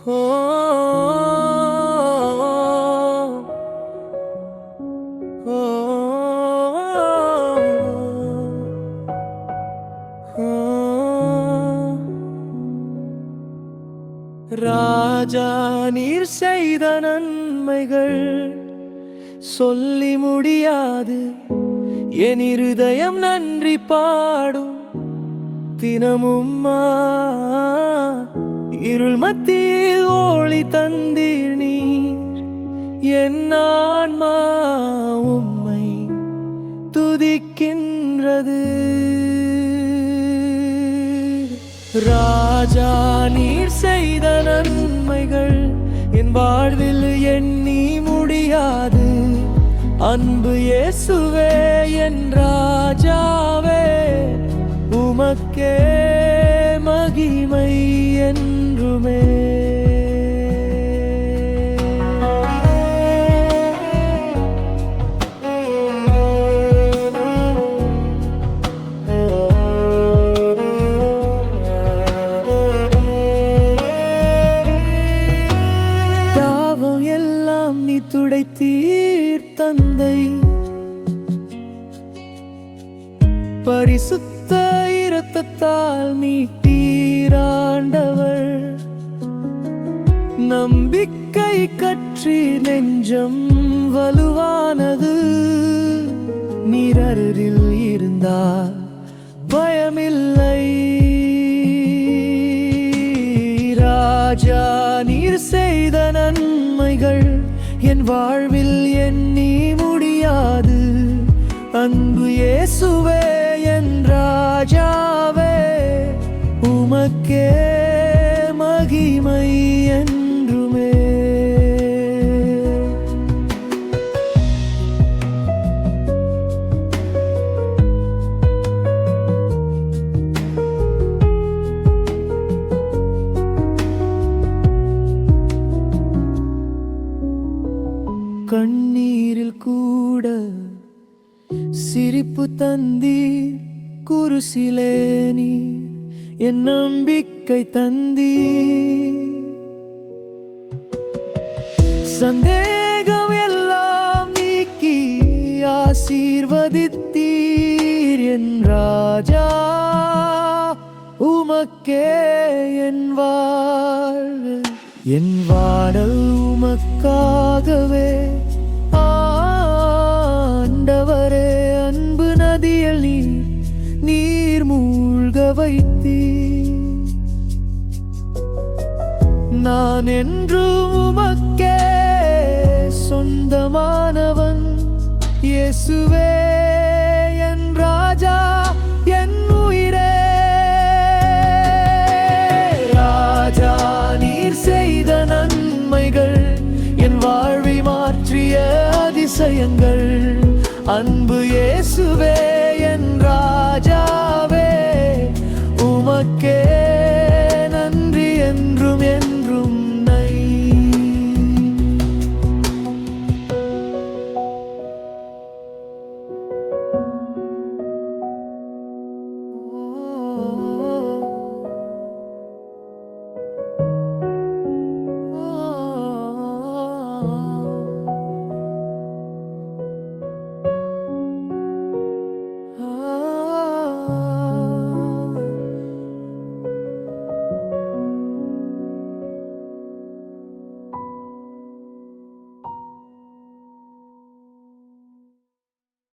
ராஜா நீர் செய்த நன்மைகள் சொல்லி முடியாது. என் இருதயம் நன்றி பாடும் தினமும்மா இருள் மத்தியில் ஒளி தந்தீர் நீர். என் ஆன்மா உம்மை துதிக்கின்றது. ராஜா நீர் செய்த நன்மைகள் என் வாழ்வில் எண்ணி முடியாது. அன்பு இயேசுவே என் ராஜாவே உமக்கே மகிமை என் என்றுமே தாவம் எல்லாம் நீ துடைத்தீர் தந்தை. பரிசுத்த இரத்தத்தால் நம்பிக்கை கற்றி நெஞ்சம் வலுவானது. நீரரில் இருந்தால் பயமில்லை. ராஜா நீர் செய்த நன்மைகள் என் வாழ்வில் எண்ணி முடியாது. அன்பு இயேசுவே என் ராஜாவே உமக்கே மகிமை என் சிரிப்பு தந்தீர் குருசிலே நீ என் நம்பிக்கை தந்தீர். சந்தேகம் எல்லாம் நீக்கி ஆசீர்வதித்தீர் என் ராஜா உமக்கே என் வாழ்வு. என் வாடல் உமக்காகவே நீர் மூழ்க வைத்தீ நான் என்று உமக்கே சொந்தமானவன். இயேசுவே என் ராஜா என் உயிரே. ராஜா நீர் செய்த நன்மைகள். என் வாழ்வை மாற்றிய அதிசயங்கள். அன்பு இயேசுவே. ராஜாவே உமக்கே